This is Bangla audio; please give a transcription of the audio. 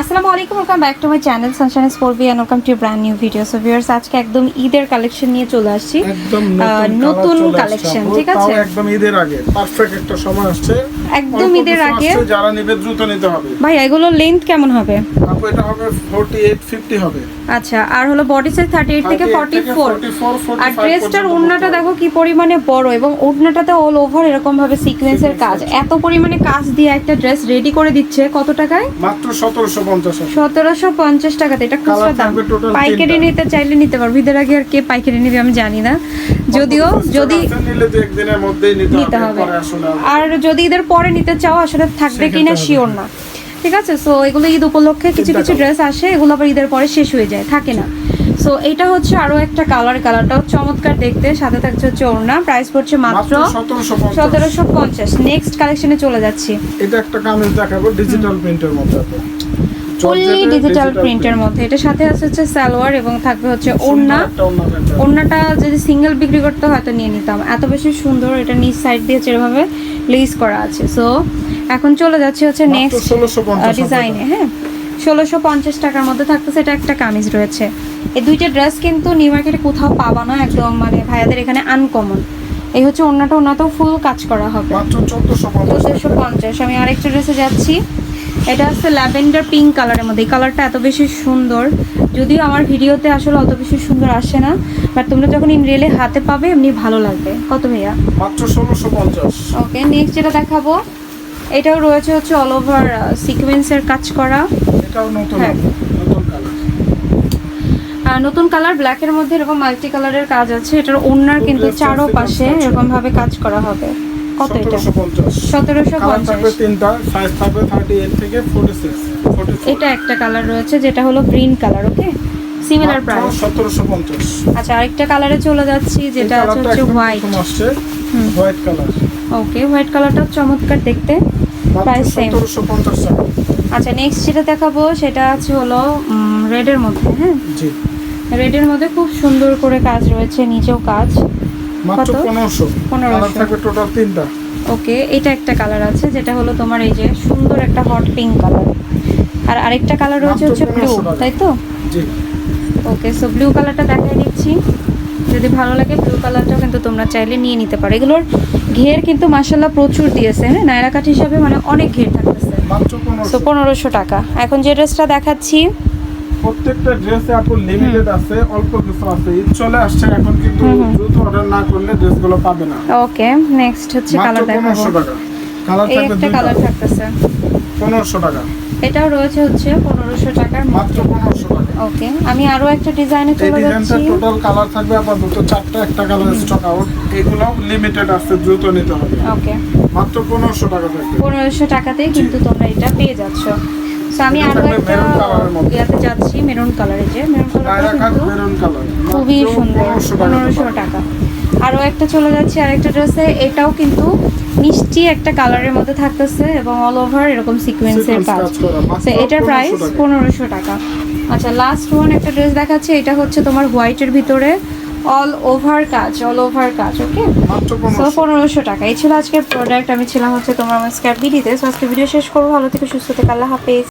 আসসালামু আলাইকুম welcome back to my channel sunshine স্পোর্ভি and welcome to brand new video so viewers আজকে একদম ঈদের কালেকশন নিয়ে চলে আসছি। একদম নতুন কালেকশন ঠিক আছে? একদম ঈদের আগে। পারফেক্ট একটা সময় আসছে। একদম ঈদের আগে। যারা নেবে দ্রুত নিতে হবে। ভাই এগুলো লেন্থ কেমন হবে? আপু এটা হবে 48 50 হবে। আচ্ছা আর হলো বডি সাইজ থার্টি এইট থেকে 38 ফোর 44, আর ড্রেসটার ওড়নাটা দেখো কি পরিমাণে বড় এবং ওড়নাটাতে অল ওভার এরকম ভাবে সিকোয়েন্সের কাজ। এত পরিমাণে কাজ দিয়ে একটা ড্রেস রেডি করে দিচ্ছে কত টাকায়? মাত্র 1750 আছে সতেরোশো পঞ্চাশ টাকাতে এটা খুচরা দাম। পাইকারি নিতে চাইলে নিতে পারব ঈদের আগে আর কে পাইকারি নিবে আমি জানি না। যদিও যদি নিতে হবে আর- যদি ঈদের পরে নিতে চাও আসলে থাকবে কিনা শিওর না। ঠিক আছে? সো এগুলো ঈদ উপলক্ষে কিছু কিছু ড্রেস আসে এগুলো আবার ঈদের পরে শেষ হয়ে যায় থাকে না। সো এটা হচ্ছে আরও একটা কালার কালারটাও চমৎকার দেখতে। সাথে থাকছে হচ্ছে ওড়না। প্রাইস পড়ছে মাত্র মাত্র 1750 সতেরোশো পঞ্চাশ। নেক্সট কালেকশনে চলে যাচ্ছি। এটা একটা কামিজ দেখাবো ডিজিটাল প্রিন্টের মধ্যে। ফুললি ডিজিটাল প্রিন্টের মধ্যে। এটা সাথে আছে হচ্ছে সালোয়ার এবং থাকবে হচ্ছে ওড়না। ওড়নাটা যদি সিঙ্গেল বিক্রি করতে হয়তো নিয়ে নিতাম এত বেশি সুন্দর এটা নিচ সাইড দিয়ে যেভাবে লেস করা আছে। সো এখন চলে যাচ্ছে হচ্ছে নেক্সট 1650 ডিজাইনে হ্যাঁ? ষোলোশো পঞ্চাশ টাকার মধ্যে থাকতেছে এটা একটা কামিজ রয়েছে। এই দুইটা ড্রেস কিন্তু নিউ মার্কেটে কোথাও পাবা না একদম মানে ভাইয়াদের এখানে আনকমন এই হচ্ছে ওড়নাটা ওড়নাতেও ফুল কাজ করা হবে। মাত্র 1450 চোদ্দোশো পঞ্চাশ। আমি আরেকটা ড্রেসে যাচ্ছি। এটা হচ্ছে ল্যাভেন্ডার পিঙ্ক কালারের মধ্যে। এই কালারটা এত বেশি সুন্দর। যদিও আমার ভিডিওতে আসলে অত বেশি সুন্দর আসে না বাট তোমরা যখন ইন রিয়েলে হাতে পাবে এমনি ভালো লাগবে। কত ভাইয়া? মাত্র 1650 ওকে নেক্সট যেটা দেখাবো এটাও রয়েছে হচ্ছে অল ওভার সিকোয়েন্সের কাজ করা। এটাও নতুন হ্যাঁ। নতুন কালার। ব্ল্যাকের মধ্যে এরকম মাল্টি কালারের কাজ আছে। এটার ওড়নার কিন্তু চারো পাশে এরকম ভাবে কাজ করা হবে। কত এটা? 1750 সতেরোশো কালার থাকবে পঞ্চাশ তিনটা সাইজ থাকবে 38 থেকে 46 এটা একটা কালার রয়েছে যেটা হলো green colour okay similar price 1750 আচ্ছা আরেকটা কালারে চলে যাচ্ছি যেটা আছে হচ্ছে white white colour okay white কালারটাও চমৎকার দেখতে। Price same. 1750 টাকা। আচ্ছা নেক্সট যেটা দেখাবো সেটা আছে হলো রেডের মধ্যে হ্যাঁ? জি। রেডের মধ্যে খুব সুন্দর করে কাজ রয়েছে নিচেও কাজ। মাত্র কত? 1500 1500 কালার থাকবে টোটাল তিনটা। ওকে এটা একটা কালার আছে যেটা হলো তোমার এই যে সুন্দর একটা হট পিঙ্ক কালার আর আরেকটা কালার রয়েছে হচ্ছে ব্লু তাই তো? জি। ওকে সো ব্লু কালারটা দেখাই দিচ্ছি। যদি ভালো লাগে ব্লু কালারটাও কিন্তু তোমরা চাইলে নিয়ে নিতে পারো। এগুলোর ঘের কিন্তু মাসাল্লাহ প্রচুর দিয়েছে হ্যাঁ? নায়রা কাঠ হিসাবে মানে অনেক ঘের থাকতেছে। সো পনেরোশো। টাকা। এখন যে ড্রেসটা দেখাচ্ছি প্রত্যেকটা ড্রেসে আপু লিমিটেড আছে অল্প কিছু আছে। ঈদ চলে আসছে এখন কিন্তু। দ্রুত অর্ডার না করলে ড্রেসগুলো পাবে না। ওকে নেক্সট হচ্ছে কালার দেখাবো। 1500 টাকা। কালার থাকবে একটা কালার থাকতেছে। 1500 টাকা। এটাও রয়েছে হচ্ছে পনেরোশো টাকার মাত্র 1500 টাকা। ওকে আমি আরও একটা ডিজাইনে চলে ডিজাইনটা যাচ্ছি। টোটাল কালার থাকবে আবার দুটো চারটা একটা কালার স্টক আউট এগুলো লিমিটেড আছে দ্রুত নিতে হবে। ওকে মাত্র পনেরোশো টাকা থাকবে। পনেরোশো টাকাতেই কিন্তু তোমরা এটা পেয়ে যাচ্ছ। আমি আরও একটা। ইয়াতে যাচ্ছি মেরুন কালারে যে। মেরুন কালার খুবই সুন্দর পনেরোশো টাকা। আরও একটা চলে যাচ্ছে আরেকটা ড্রেসে এটাও কিন্তু মিষ্টি একটা কালারের মধ্যে থাকতেছে এবং অল ওভার এরকম সিকোয়েন্সের কাজ। তো এটার প্রাইস পনেরোশো টাকা। আচ্ছা লাস্ট ওয়ান একটা ড্রেস দেখাচ্ছে এটা হচ্ছে তোমার হোয়াইটের ভিতরে। অল ওভার কাজ অল ওভার কাজ ওকে সো পনেরোশো। টাকা। এই ছিল আজকের প্রোডাক্ট আমি ছিলাম হচ্ছে তোমার আমার স্ক্র্যাপ বিডিতে সো আজকে ভিডিও শেষ করব। ভালো থেকে সুস্থ থেকে। আল্লাহ হাফেজ।